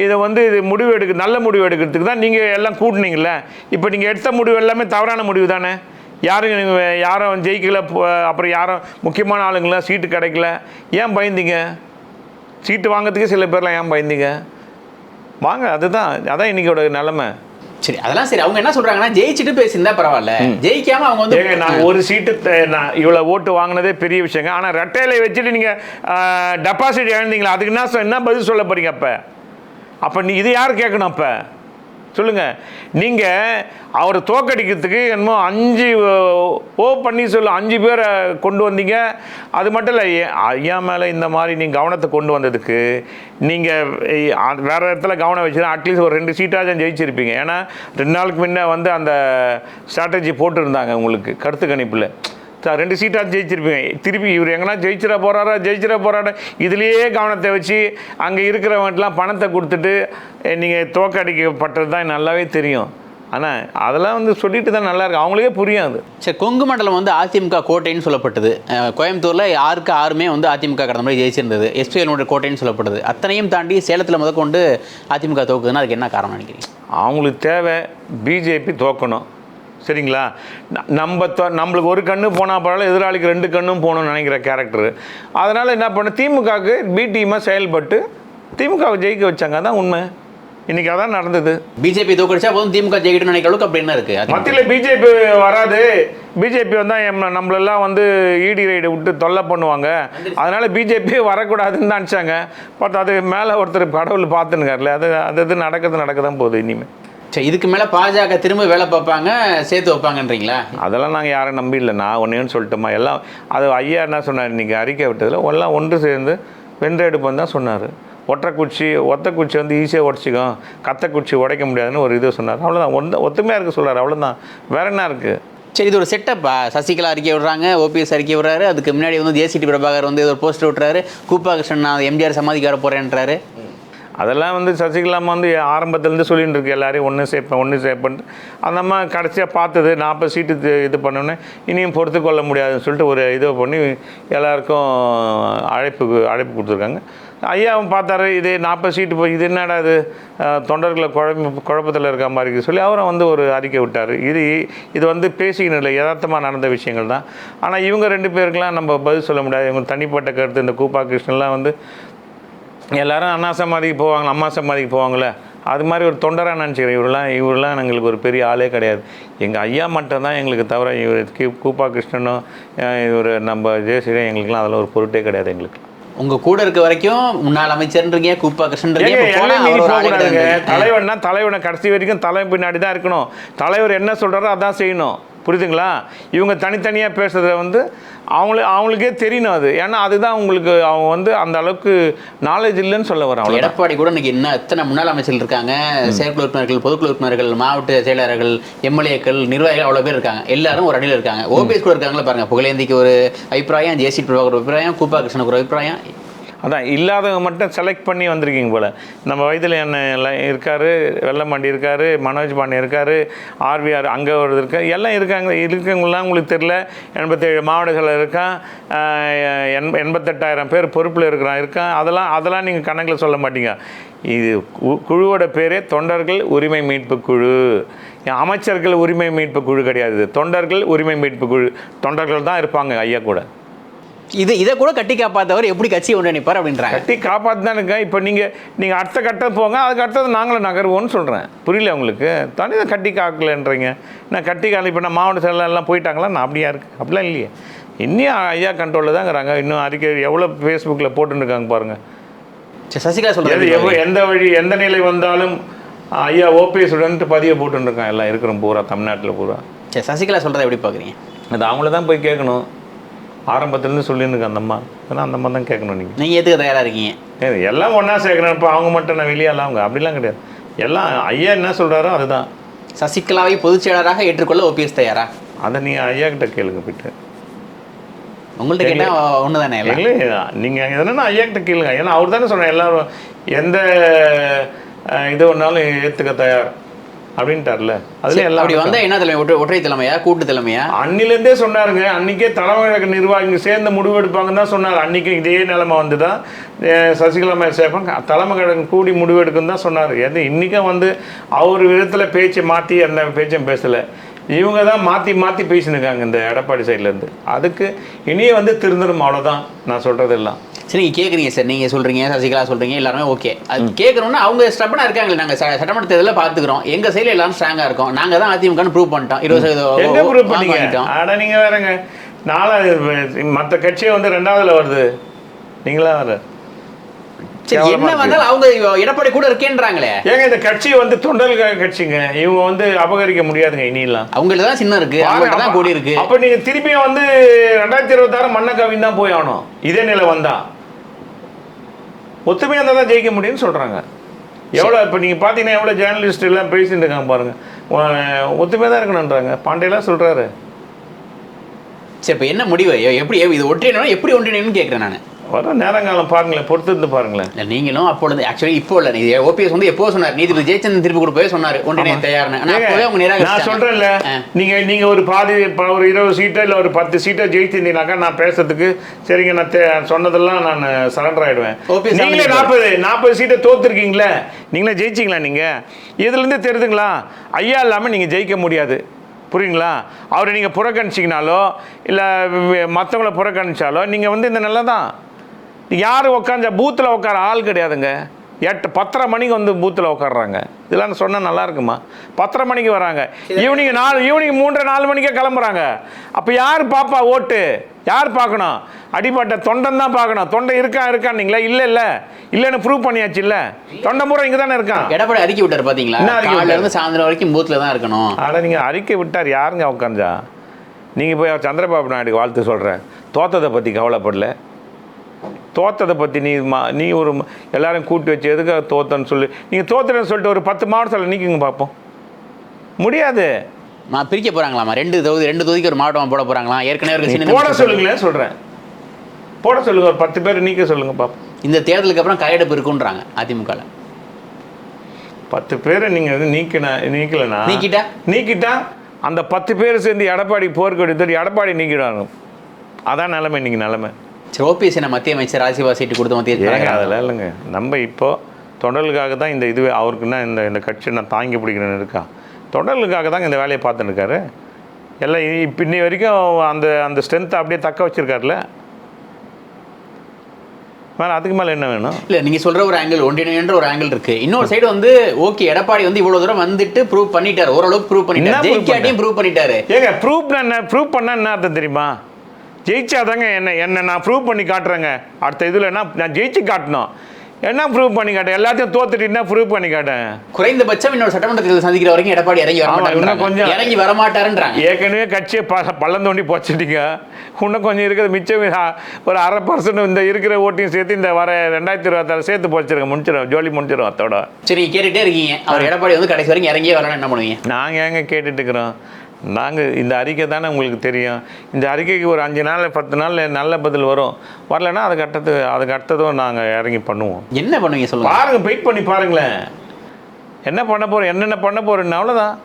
இதை வந்து இது முடிவு எடுக்க நல்ல முடிவு எடுக்கிறதுக்கு தான் நீங்கள் எல்லாம் கூட்டினீங்கல்ல. இப்போ நீங்கள் எடுத்த முடிவு எல்லாமே தவறான முடிவு தானே? யாரும் யாரும் ஜெயிக்கல அப்புறம் யாரும் முக்கியமான ஆளுங்களாம் சீட்டு கிடைக்கல. ஏன் பயந்தீங்க? சீட்டு வாங்குறதுக்கே சில பேர்லாம் ஏன் பயந்தீங்க? வாங்க அதுதான் அதான் இன்னைக்கோட நிலமை. சரி அதெல்லாம் சரி. அவங்க என்ன சொல்றாங்கன்னா ஜெயிச்சுட்டு பேசியிருந்தா பரவாயில்ல. ஜெயிக்காம அவங்க வந்து நான் ஒரு சீட்டு நான் இவ்வளோ ஓட்டு வாங்கினதே பெரிய விஷயங்க. ஆனால் ரெட்டையில வச்சுட்டு நீங்கள் டெபாசிட் இழந்தீங்களா அதுக்கு என்ன என்ன பதில் சொல்ல போறீங்க அப்போ? அப்போ நீ இது யார் கேட்கணும் அப்போ? சொல்லுங்கள் நீங்கள் அவரை தோக்கடிக்கிறதுக்கு என்னமோ அஞ்சு ஓ- பண்ணி பன்னீர்செல்வம் அஞ்சு பேரை கொண்டு வந்தீங்க. அது மட்டும் இல்லை ஐயா மேலே இந்த மாதிரி நீங்கள் கவனத்தை கொண்டு வந்ததுக்கு நீங்கள் வேறு இடத்துல கவனம் வச்சுருந்தா அட்லீஸ்ட் ஒரு ரெண்டு சீட்டாச்சும் ஜெயிச்சிருப்பீங்க. ஏன்னா ரெண்டு நாளுக்கு முன்னே வந்து அந்த ஸ்ட்ராட்டஜி போட்டிருந்தாங்க உங்களுக்கு கருத்து கணிப்பில். ரெண்டு சீட்டாக ஜெயிச்சிருப்பீங்க. திருப்பி இவர் எங்கன்னா ஜெயிச்சிட போறாரா ஜெயிச்சிட போறாரா இதுலேயே கவனத்தை வச்சு அங்கே இருக்கிறவங்கட்டலாம் பணத்தை கொடுத்துட்டு நீங்கள் தோக்கடிக்கப்பட்டது தான் நல்லாவே தெரியும். ஆனால் அதெல்லாம் வந்து சொல்லிட்டு தான் நல்லா இருக்கு. அவங்களுக்கே புரியும் அது. சரி கொங்கு மண்டலம் வந்து அதிமுக கோட்டைன்னு சொல்லப்பட்டது. கோயம்புத்தூர்ல யாருக்கு ஆறுமே வந்து அதிமுக கடந்த முறை ஜெயிச்சிருந்தது? எஸ்பிஎல் கோட்டைன்னு சொல்லப்படுது அத்தனையும் தாண்டி சேலத்துல முத கொண்டு அதிமுக தோக்குதுன்னா அதுக்கு என்ன காரணம் நினைக்கிறீங்க? அவங்களுக்கு தேவை பிஜேபி தோக்கணும் சரிங்களா? நம்ம தோ நம்மளுக்கு ஒரு கண்ணு போனால் பரவாயில்ல எதிராளிக்கு ரெண்டு கண்ணும் போகணும்னு நினைக்கிற கேரக்டர் அதனால் என்ன பண்ண திமுகவுக்கு பி டீமாக செயல்பட்டு திமுகவை ஜெயிக்க வச்சாங்க. அதான் உண்மை. இன்னைக்கு அதான் நடந்தது. பிஜேபி தோக்கடிச்சா போதும் திமுக ஜெயிக்கணும்னு நினைக்கிற அளவுக்கு அப்படி என்ன இருக்கு? மத்தியில் பிஜேபி வராது. பிஜேபி வந்தால் எம் நம்மளெல்லாம் வந்து இடி ரைடு விட்டு தொல்லை பண்ணுவாங்க. அதனால பிஜேபி வரக்கூடாதுன்னு தான் நினச்சாங்க. பட் அது மேலே ஒருத்தர் கடவுள் பார்த்துனுக்கார்ல அது அது இது நடக்கிறது நடக்க தான் போகுது இனிமேல் சரி இதுக்கு மேல பாஜக திரும்ப வேலை பார்ப்பாங்க சேர்த்து வைப்பாங்கன்றீங்களா? அதெல்லாம் நாங்கள் யாரும் நம்பி இல்லை. நான் ஒன்றேன்னு சொல்லிட்டோமா? எல்லாம் அது ஐயா என்ன சொன்னார்? இன்றைக்கி அறிக்கை விட்டதில் எல்லாம் ஒன்று சேர்ந்து வென்ற எடுப்போம் தான் சொன்னார். ஒற்றை குச்சி ஒத்த குச்சி வந்து ஈஸியாக உடச்சிக்கும். கத்த குச்சி உடைக்க முடியாதுன்னு ஒரு இது சொன்னார். அவ்வளோதான் ஒன்று ஒத்துமையாக இருக்க சொல்கிறார் அவ்வளோதான் வேற என்ன இருக்குது சரி இது ஒரு செட்டப்பா சசிகலா அறிக்கை விடுறாங்க ஓபிஎஸ் அறிக்கை விடுறாரு. அதுக்கு முன்னாடி வந்து ஜேசிடி பிரபாகர் வந்து ஒரு போஸ்டர் விட்டுறாரு. கூப்பா கிருஷ்ணன் நான் எம்ஜிஆர் சமாதிக்கு வர போறேன்றாரு. அதெல்லாம் வந்து சசிகலாமா வந்து ஆரம்பத்துலேருந்து சொல்லிகிட்டு இருக்கு. எல்லாரையும் ஒன்று சேர்ப்பேன் ஒன்று சேர்ப்பேன்ட்டு அந்த அம்மா கடைசியாக பார்த்தது நாற்பது சீட்டு இது- பண்ணோன்னே இனியும் பொறுத்து கொள்ள முடியாதுன்னு சொல்லிட்டு ஒரு இதை பண்ணி எல்லாருக்கும் அழைப்பு அழைப்பு கொடுத்துருக்காங்க. ஐயாவும் பார்த்தாரு இது நாற்பது சீட்டு போய் இது என்னடா இது? தொண்டர்களை குழம்பு குழப்பத்தில் இருக்க மாதிரி இருக்கு சொல்லி அவரும் வந்து ஒரு அறிக்கை விட்டார். இது இது வந்து பேசிக்கணும் இல்லை யதார்த்தமாக நடந்த விஷயங்கள் தான். ஆனால் இவங்க ரெண்டு பேருக்கெலாம் நம்ம பதில் சொல்ல முடியாது. இவங்க தனிப்பட்ட கருத்து இந்த கூப்பா கிருஷ்ணன்லாம் வந்து எல்லாரும் அண்ணா சமாதிக்கு போவாங்களா அம்மா சமாதிக்கு போவாங்களே அது மாதிரி ஒரு தொண்டராக நினச்சிக்கிறேன். இவரெல்லாம் இவரெல்லாம் எங்களுக்கு ஒரு பெரிய ஆளே கிடையாது. எங்கள் ஐயா மட்டும் தான் எங்களுக்கு தவிர இவர் கி கூப்பா கிருஷ்ணனும் இவர் நம்ம ஜெயஸ்ரீயும் எங்களுக்குலாம் அதில் ஒரு பொருட்டே கிடையாது எங்களுக்கு. உங்க கூட இருக்க வரைக்கும் முன்னாள் அமைச்சர்ன்றீங்க கூப்பா கிருஷ்ணன்றீங்க. தலைவன்னா தலைவனை கடைசி வரைக்கும் தலைவன் பின்னாடி தான் இருக்கணும். தலைவர் என்ன சொல்றாரோ அதான் செய்யணும். புரியுதுங்களா? இவங்க தனித்தனியாக பேசுறத வந்து அவங்களே அவங்களுக்கே தெரியணும் அது. ஏன்னா அதுதான் உங்களுக்கு அவங்க வந்து அந்த அளவுக்கு நாலேஜ் இல்லைன்னு சொல்ல வரேன் அவ்வளோ எடப்பாடி கூட இன்னைக்கு என்ன எத்தனை முன்னாள் அமைச்சர்கள் இருக்காங்க? செயற்குழு உறுப்பினர்கள் பொதுக்குழு உறுப்பினர்கள் மாவட்ட செயலாளர்கள் எம்எல்ஏக்கள் நிர்வாகிகள் அவ்வளோ பேர் இருக்காங்க. எல்லாரும் ஒரு அடியில் இருக்காங்க. ஓபிஎஸ் கூட இருக்காங்களா பாருங்க. புகழேந்திக்கு ஒரு அபிப்பிராயம் ஜேசி பிரபாகர் அபிப்பிராயம் கூப்பா கிருஷ்ணனுக்கு ஒரு அபிப்பிராயம். அதான் இல்லாதவங்க மட்டும் செலக்ட் பண்ணி வந்திருக்கீங்க போல். நம்ம வயதில் என்ன எல்லாம் இருக்காரு வெள்ளமாண்டி இருக்காரு மனோஜ் பாண்டி இருக்காரு ஆர்விஆர் அங்கே ஒரு இருக்கார் எல்லாம் இருக்காங்க. இருக்கவங்களாம் உங்களுக்கு தெரில எண்பத்தேழு மாவட்டங்கள் இருக்கான். எண் எண்பத்தெட்டாயிரம் பேர் பொறுப்பில் இருக்கிறான் இருக்கான். அதெல்லாம் அதெல்லாம் நீங்கள் கணக்கில் சொல்ல மாட்டீங்க. இது கு- குழுவோட பேரே தொண்டர்கள் உரிமை மீட்பு குழு. அமைச்சர்கள் உரிமை மீட்பு குழு கிடையாது தொண்டர்கள் உரிமை மீட்பு குழு. தொண்டர்கள் தான் இருப்பாங்க ஐயா கூட. இது இதை கூட கட்டி காப்பாத்தவர் எப்படி கட்சி ஒன்றிணைப்பார் அப்படின்றாங்க. கட்டி காப்பாற்றி தான் இருக்கேன் இப்போ நீங்கள் நீங்கள் அடுத்த கட்டம் போங்க அதுக்கு அடுத்தது நாங்களும் நகருவோம்னு சொல்கிறேன் புரியல உங்களுக்கு? தனி இதை கட்டி காக்கலன்றீங்க. நான் கட்டி கால இப்போ நான் மாவட்ட எல்லாம் போயிட்டாங்களா? நான் அப்படியா இருக்கு? அப்படிலாம் இல்லையே. இன்னும் ஐயா கண்ட்ரோலில் தாங்கிறாங்க இன்னும் அறிக்கை எவ்வளோ ஃபேஸ்புக்கில் போட்டுருக்காங்க பாருங்கள் சசிகலா எது சொல்றது எவ்வளோ எந்த வழி எந்த நிலை வந்தாலும் ஐயா ஓபிஎஸ் உடன்ட்டு பதிவை போட்டுருக்கான் எல்லாம் இருக்கிறோம் பூரா தமிழ்நாட்டில் பூரா. சரி சசிகலா சொல்றதை எப்படி பாக்குறீங்க? அது அவங்கள தான் போய் கேட்கணும். ஆரம்பத்துலேருந்து சொல்லியிருந்துருக்கு அந்த அம்மா. அதெல்லாம் அந்த அம்மா தான் கேட்கணும் நீங்கள் நீங்க ஏத்துக்க தயாரா இருக்கீங்க? எல்லாம் ஒன்றா சேர்க்கணும் இப்போ அவங்க மட்டும் நான் வெளியால அவங்க? அப்படிலாம் கிடையாது. எல்லாம் ஐயா என்ன சொல்கிறாரோ அதுதான். சசிகலாவை பொதுச் செயலராக ஏற்றுக்கொள்ள ஓபிஎஸ் தயாரா? அதை நீங்கள் ஐயா கிட்ட கேளுங்க போயிட்டு. உங்கள்ட்ட கேட்டா ஒண்ணுதானே எல்லாம்? இல்லை நீங்கள் எதுனா ஐயா கிட்ட கேளுங்க. ஏன்னா அவர் தானே சொன்னேன் எல்லாரும் எந்த இது ஒன்றாலும் ஏற்றுக்க தயார். அப்படின்ட்டார்ல. அதுல எல்லாம் அப்படி வந்தா என்ன தலைமை? ஒற்றை ஒற்றை தலைமையா? கூட்டு தலைமையா? அன்னிலேருந்தே சொன்னாருங்க. அன்னைக்கே தலைமை நிர்வாகிங்க சேர்ந்து முடிவெடுப்பாங்கன்னு தான் சொன்னார் அன்னைக்கு இதே நிலைமை வந்து தான் சசிகலா மேல் சேர்ப்பாங்க தலைமை கழகம் கூடி முடிவெடுக்குன்னு தான் சொன்னார். எது இன்றைக்கும் வந்து அவர் விதத்தில் பேச்சை மாற்றி அந்த பேச்சும் பேசலை. இவங்க தான் மாற்றி மாற்றி பேசினுக்காங்க இந்த எடப்பாடி சைட்லேருந்து அதுக்கு இனியே வந்து திருந்தரும் அவ்வளோதான் நான் சொல்கிறதெல்லாம் சரி நீங்க கேக்குறீங்க சார். நீங்க சொல்றீங்க சசிகலா சொல்றீங்க எல்லாருமே ஓகே. அது கேட்கணும்னா அவங்க ஸ்டெப்னா இருக்காங்களே நாங்க ச- சட்டமன்ற தேர்தலில் பாத்துக்கிறோம். எங்க சைடுல எல்லாரும் ஸ்ட்ராங்கா இருக்கோம். நாங்க தான் அதிமுகன்னு ப்ரூவ் பண்ணிட்டோம். இருபது சதவீதம் ப்ரூவ் வாங்க பண்ணீங்க? வாங்கிட்டோம். ஆட நீங்க வேறங்க. நாலாவது மற்ற கட்சியை வந்து ரெண்டாவதுல வருது. நீங்களா வர சரி என்ன. வந்தாலும் அவங்க எடப்பாடி கூட இருக்கேன்றாங்களே. ஏங்க இந்த கட்சி வந்து தொண்டர்களுக்காக கட்சிங்க. இவங்க வந்து அபகரிக்க முடியாதுங்க இனியெல்லாம். அவங்கள்ட்ட தான் சின்னம் இருக்கு. அவங்கள்ட்ட தான் கூடி இருக்கு. அப்ப நீங்க திருப்பியும் வந்து ரெண்டாயிரத்தி இருபத்தாறு மண்ண கவின் தான் போய் ஆகணும். இதே நிலை வந்தா. ஒத்துமையா இருந்தா தான் ஜெயிக்க முடியும்னு சொல்றாங்க. எவ்வளோ இப்போ நீங்கள் பார்த்தீங்கன்னா எவ்வளோ ஜேர்னலிஸ்ட் எல்லாம் பேசிட்டு இருக்காங்க பாருங்க. ஒத்துமையாக தான் இருக்கணுன்றாங்க பாண்டியெல்லாம் சொல்றாரு. சரி இப்ப என்ன முடிவு? எப்படி இது ஒன்றியணும் எப்படி ஒன்றியணும்னு கேக்குறேன் நான். வர நேரங்காலம் பாருங்களேன் பொறுத்து இருந்து பாருங்களேன். இல்ல, நீங்களும் அப்பொழுது ஆக்சுவலி இப்போ இல்ல நீ ஓபிஎஸ் வந்து எப்போ சொன்னார்? நீதிபதி ஜெயச்சந்திரன் திருப்பி கொடுப்பவே சொன்னாரு ஒன்றிணைய தயார்னு. நான் நிராகரிச்சாங்க சொல்றேன்ல ஆ. நீங்க நீங்க ஒரு பாதி ஒரு இருபது சீட்டோ இல்ல ஒரு பத்து சீட்டோ ஜெயிச்சிருந்தீங்கனாக்கா நான் பேசுறதுக்கு சரிங்க நான் சொன்னதெல்லாம் நான் சரண்டர் ஆயிடுவேன். OPS நீங்களே நாற்பது நாற்பது சீட்டை தோத்துருக்கீங்களே நீங்களே ஜெயிச்சிங்களா நீங்க? இதுல இருந்து தெரியுதுங்களா ஐயா இல்லாம நீங்க ஜெயிக்க முடியாது. புரியுங்களா? அவரை நீங்கள் புறக்கணிச்சிங்கனாலோ இல்லை மற்றவங்கள புறக்கணிச்சாலோ நீங்கள் வந்து இந்த நிலை தான் யார் உட்காந்த பூத்தில் உட்கார ஆள் கிடையாதுங்க. எட்டு பத்தரை மணிக்கு வந்து பூத்தில் உட்காடுறாங்க இதெல்லாம் சொன்னால் நல்லா இருக்குமா? பத்தரை மணிக்கு வராங்க. ஈவினிங் நாலு ஈவினிங் மூன்றரை நாலு மணிக்கே கிளம்புறாங்க. அப்போ யார் பாப்பா ஓட்டு? யார் பார்க்கணும்? அடிப்பட்ட தொண்டன் தான் பார்க்கணும். தொண்டை இருக்கா இருக்கான்னீங்களா? இல்லை இல்லை. இல்லைன்னு ப்ரூவ் பண்ணியாச்சு இல்லை. தொண்டை முறை இங்கே தானே இருக்கான். எடப்பாடி அறிக்கை விட்டார் விட்டாரு? இருந்து சாயந்தரம் வரைக்கும் பூத்ல தான் இருக்கணும். ஆனால் நீங்கள் அறிக்கை விட்டார் யாருங்க உட்காந்தா நீங்கள் போய் சந்திரபாபு நாயுடு வாழ்த்து சொல்கிற தோத்ததை பற்றி கவலைப்படல. தோத்ததை பற்றி நீ மா நீ ஒரு எல்லாரும் கூட்டி வச்சு எதுக்காக தோத்தன்னு சொல்லி? நீங்கள் தோத்துறேன்னு சொல்லிட்டு ஒரு பத்து மாவட்டத்தில் நீக்குங்க பார்ப்போம் முடியாது. நான் பிரிக்க போறாங்களாமா ரெண்டு தொகுதி ரெண்டு தொகுதிக்கு ஒரு மாவட்டம் போட போறாங்களாம் ஏற்கனவே போட சொல்லுங்களேன் சொல்கிறேன் போட சொல்லுங்க ஒரு பத்து பேர் நீக்க சொல்லுங்க பார்ப்போம் இந்த தேர்தலுக்கு அப்புறம் கையெடுப்பு இருக்குன்றாங்க அதிமுகல. பத்து பேரை நீங்கள் வந்து நீக்கின நீக்கலைன்னா நீக்கிட்டா? நீக்கிட்டா அந்த பத்து பேர் சேர்ந்து எடப்பாடி போருக்கு எடுத்துட்டு எடப்பாடி நீக்கிடுவாங்க. அதான் நிலைமை இன்னைக்கு நிலைமை. சரி ஓபிஎஸ் என்ன மத்திய அமைச்சர் ராஜ்யசபா சீட்டு கொடுத்து மத்திய அதெல்லாம் இல்லைங்க. நம்ம இப்போ தொண்டர்களுக்காக தான் இந்த இதுவே அவருக்குன்னா இந்த இந்த கட்சி நான் தாங்கி பிடிக்கிறேன்னு இருக்கா? தொண்டர்களுக்காக தாங்க இந்த வேலையை பார்த்துன்னு இருக்காரு. எல்லாம் இப்ப இன்னி வரைக்கும் அந்த அந்த ஸ்ட்ரென்த்தை அப்படியே தக்க வச்சிருக்காருல மேலே அதுக்கு மேலே என்ன வேணும்? இல்ல நீங்க சொல்ற ஒரு ஆங்கிள் ஒன்றிணைன்ற ஒரு ஆங்கிள் இருக்கு. இன்னொரு சைடு வந்து ஓகே எடப்பாடி வந்து இவ்வளவு தூரம் வந்துட்டு ப்ரூவ் பண்ணிட்டாரு. ஓரளவுக்கு ப்ரூவ் என்ன பண்ணிட்டாரு ஜெயிக்காட்டியும் ப்ரூவ் பண்ணிட்டாரு? ஏங்க ப்ரூஃப் என்ன ப்ரூஃப் பண்ணால் என்ன அர்த்தம் தெரியுமா? ஜெயிச்சாதாங்க என்ன என்ன நான் ப்ரூவ் பண்ணி காட்டுறேங்க. அடுத்த இதில் என்ன நான் ஜெயிச்சு காட்டணும். என்ன ப்ரூவ் பண்ணி காட்டேன்? எல்லாத்தையும் தோத்துட்டு என்ன ப்ரூவ் பண்ணி காட்டேன்? குறைந்தபட்சம் இன்னொரு சட்டமன்ற தேர்தல் சந்திக்கிற வரைக்கும் எடப்பாடி இறங்கி இன்னும் கொஞ்சம். இறங்கி வரமாட்டாருன்றாங்க ஏற்கனவே கட்சியை ப பள்ளம் தோண்டி போச்சுட்டீங்க. இன்னும் கொஞ்சம் இருக்குது மிச்சம் ஒரு அரை பர்சன்ட் இந்த இருக்கிற ஓட்டையும் சேர்த்து இந்த வர ரெண்டாயிரத்தி இருபத்தாறு சேர்த்து போச்சிருங்க. முடிச்சிடும் ஜோலி முடிச்சிடும் அத்தோட. சரி கேட்டுட்டே இருக்கீங்க. அவர் எடப்பாடி வந்து கடைசி வரைக்கும் இறங்கியே வரணும் என்ன பண்ணுவீங்க? நாங்கள் ஏங்க கேட்டுட்டு இருக்கிறோம்? நாங்கள் இந்த அறிக்கை தானே உங்களுக்கு தெரியும். இந்த அறிக்கைக்கு ஒரு அஞ்சு நாள் பத்து நாள் நல்ல பதில் வரும். வரலைன்னா அதுக்கு அடுத்தது அதுக்கு அடுத்ததும் நாங்கள் இறங்கி பண்ணுவோம். என்ன பண்ணுவீங்க சொல்லுங்க. பாருங்க வெயிட் பண்ணி பாருங்களேன். என்ன பண்ண போகிறோம் என்னென்ன பண்ண போகிறேன்னு அவ்வளோதான்